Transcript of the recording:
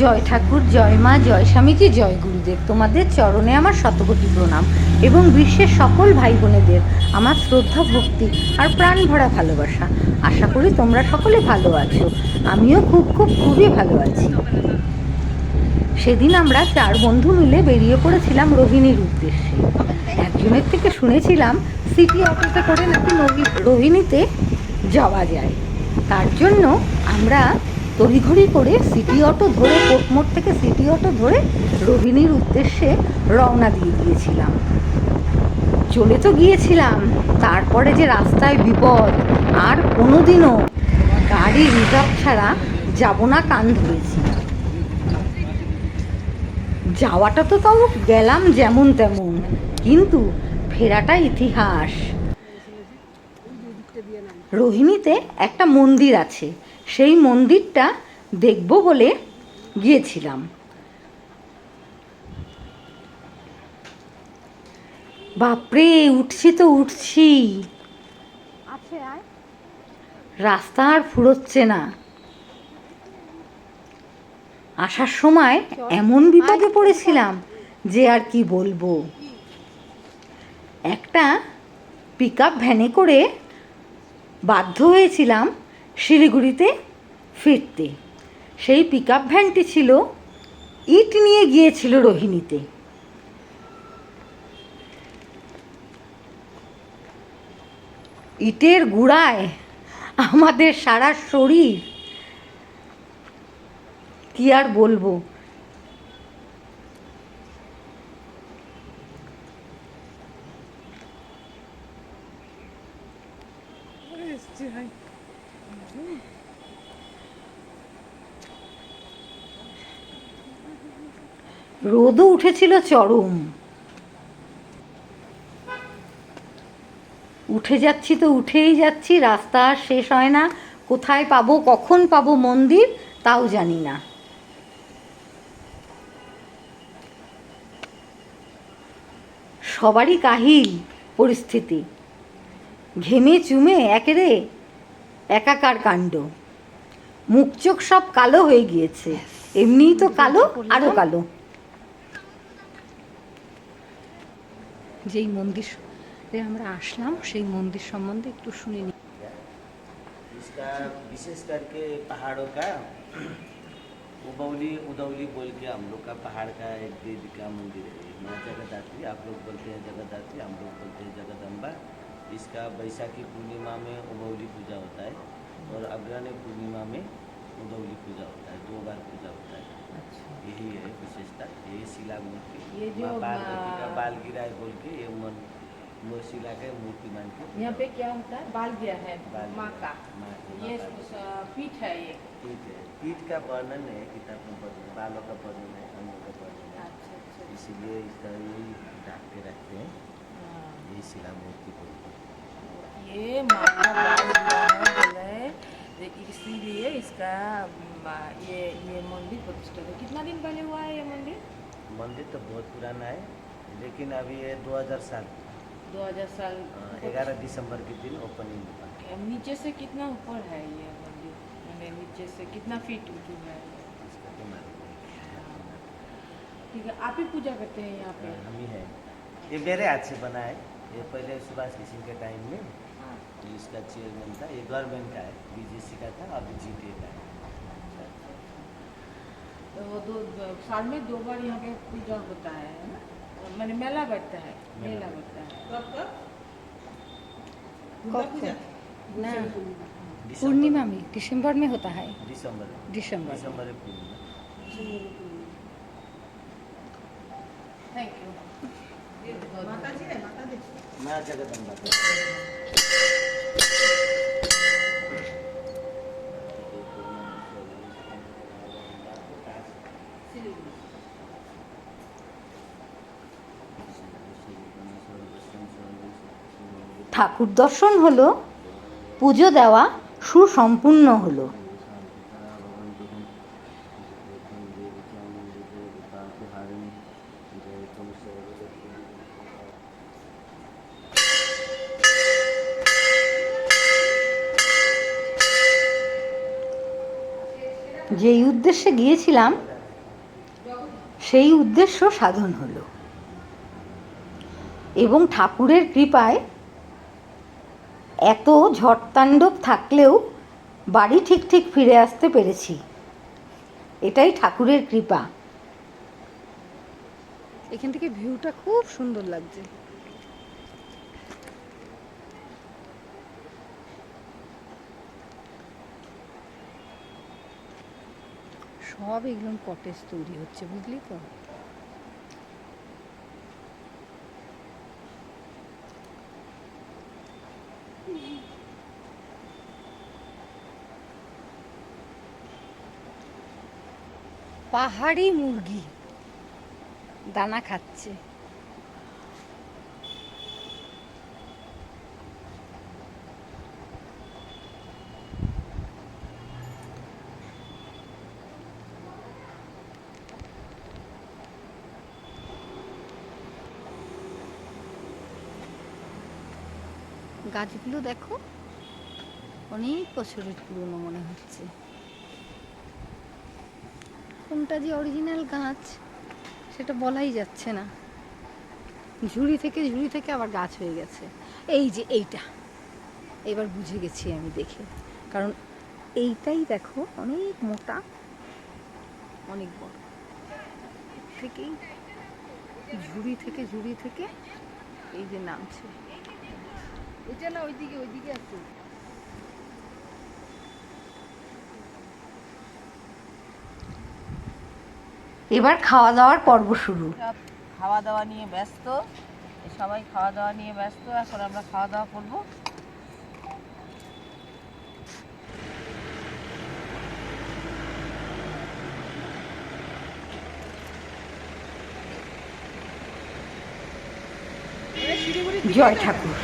জয় ঠাকুর, জয় মা, জয় স্বামীজি, জয় গুরুদেব। তোমাদের চরণে আমার শতকোটি প্রণাম এবং বিশ্বের সকল ভাই বোনেদের আমার শ্রদ্ধা, ভক্তি আর প্রাণ ভরা ভালোবাসা। আশা করি তোমরা সকলে ভালো আছো। আমিও খুব খুব, খুবই ভালো আছি। সেদিন আমরা চার বন্ধু মিলে বেরিয়ে পড়েছিলাম রোহিণীর উদ্দেশ্যে। একজনের থেকে শুনেছিলাম, সিটি অটোতে করে নাকি রোহিণীতে যাওয়া যায়? তার জন্য আমরা তড়িঘড়ি করে সিটি অটো ধরে কোটমোড় থেকে সিটি অটো ধরে রোহিণীর উদ্দেশ্যে রওনা দিয়ে দিয়েছিলাম চলে তো গিয়েছিলাম, তারপরে যে রাস্তায় বিপদ, আর কোনোদিনও গাড়ি রিজার্ভ ছাড়া যাব না কান ধরেছি। যাওয়াটা তো তাও গেলাম যেমন তেমন, কিন্তু ফেরাটা ইতিহাস। রোহিণীতে একটা মন্দির আছে সেই মন্দিরটা দেখব বলে গিয়েছিলাম। বাপরে উঠছি তো উঠছি রাস্তা আর ফুরোচ্ছে না। আসার সময় এমন বিপদে পড়েছিলাম যে আর কি বলব। একটা পিক আপ ভ্যানে করে বাধ্য হয়েছিলাম শিলিগুড়িতে ফিরতে। সেই পিক আপ ভ্যানটি ছিল ইট নিয়ে গিয়েছিল রোহিণীতে। ইটের গুড়ায় আমাদের সারা শরীর। কি আর বলব? রোদও উঠেছিল চরম। উঠে যাচ্ছি তো উঠেই যাচ্ছি রাস্তা আর শেষ হয় না। কোথায় পাবো কখন পাবো মন্দির তাও জানি না। সবারই কাহিল পরিস্থিতি। ঘেমে চুমে একেরে একাকার কাণ্ড। মুখ চোখ সব কালো হয়ে গিয়েছে। এমনিই তো কালো আরও কালো। যেই মন্দির আমরা আসলাম সেই মন্দির সম্বন্ধে একটু শুনে নিই इसका विशेष करके पहाड़ों का उबौली उदौली बोल के हम लोग का पहाड़ का एक देवी का मंदिर है माँ जगदात्री आप लोग बोलते हैं जगदात्री हम लोग बोलते हैं जगदम्बा इसका बैसाखी पूर्णिमा में उबौली पूजा होता है और अग्रणी पूर्णिमा में उदौली पूजा होता है दो बार पूजा होता है यही है विशेषता यही शिला मूर्ति। ये जो, पार्वती का बाल गिरा है बोल के ये मन वो शिला का मूर्ति मान के यहाँ पे क्या होता है? बाल गिरा है माँ का। ये पीठ है ये। पीठ है। पीठ का वर्णन है किताब में वर्णन बालों का वर्णन है अंगों का वर्णन है। अच्छा अच्छा इसीलिए इसका यही ढाक के रखते हैं। हाँ। यही शिला मूर्ति बोलते हैं। ये माँ इसीलिए इसका ये ये मंदिर प्रतिष्ठा है। कितना दिन पहले हुआ है ये मंदिर? मंदिर तो बहुत पुराना है लेकिन अभी ये 2000 साल। 2000 साल ग्यारह दिसंबर के दिन ओपनिंग हुआ। नीचे से कितना ऊपर है ये मंदिर? नीचे से कितना फीट ऊँची है? तो मालूम नहीं। ठीक है आप ही पूजा करते हैं यहाँ पे? हाँ, हम ही है। ये मेरे हाथ से बना है। ये पहले सुभाष किशन के टाइम में ये इसका चेयरमैन था ये गवर्नमेंट का है बीजेसी का था अभी जीते का है। तो वो दो साल में दो बार यहाँ पे पूजा होता है मैंने मेला बैठता है मेला बैठता है। कब कब? ना। पूर्णिमा में दिसंबर में होता है। दिसंबर। दिसंबर। दिसंबर में पूर्णिमा। थैंक यू माता जी है माता जी माँ जगदम्बा। ঠাকুর দর্শন হলো পুজো দেওয়া সুসম্পূর্ণ হলো। যেই উদ্দেশ্যে গিয়েছিলাম, সেই উদ্দেশ্য সাধন হলো। এবং ঠাকুরের কৃপায় এত ঝড়তাণ্ডব থাকলেও বাড়ি ঠিক ঠিক ফিরে আসতে পেরেছি। এটাই ঠাকুরের কৃপা। এখান থেকে ভিউটা খুব সুন্দর লাগছে। সব এগুলো কটেজ তৈরি হচ্ছে বুঝলি তো? পাহাড়ি মুরগি দানা খাচ্ছে। গাছগুলো দেখো, অনেক বছরের পুরনো মনে হচ্ছে। কোনটা যে অরিজিনাল গাছ, সেটা বলাই যাচ্ছে না। ঝুড়ি থেকে ঝুড়ি থেকে আবার গাছ হয়ে গেছে। এই যে এইটা, এবার বুঝে গেছি আমি দেখে। কারণ এইটাই দেখো অনেক মোটা, অনেক বড়। থেকেই ঝুড়ি থেকে ঝুড়ি থেকে এই যে নামছে। এটা না ওইদিকে ওইদিকে আছে। এবার খাওয়া দাওয়ার পর্ব শুরু। খাওয়া দাওয়া নিয়ে ব্যস্ত। সবাই খাওয়া দাওয়া নিয়ে ব্যস্ত এখন আমরা খাওয়া দাওয়া করব। জয় ঠাকুর।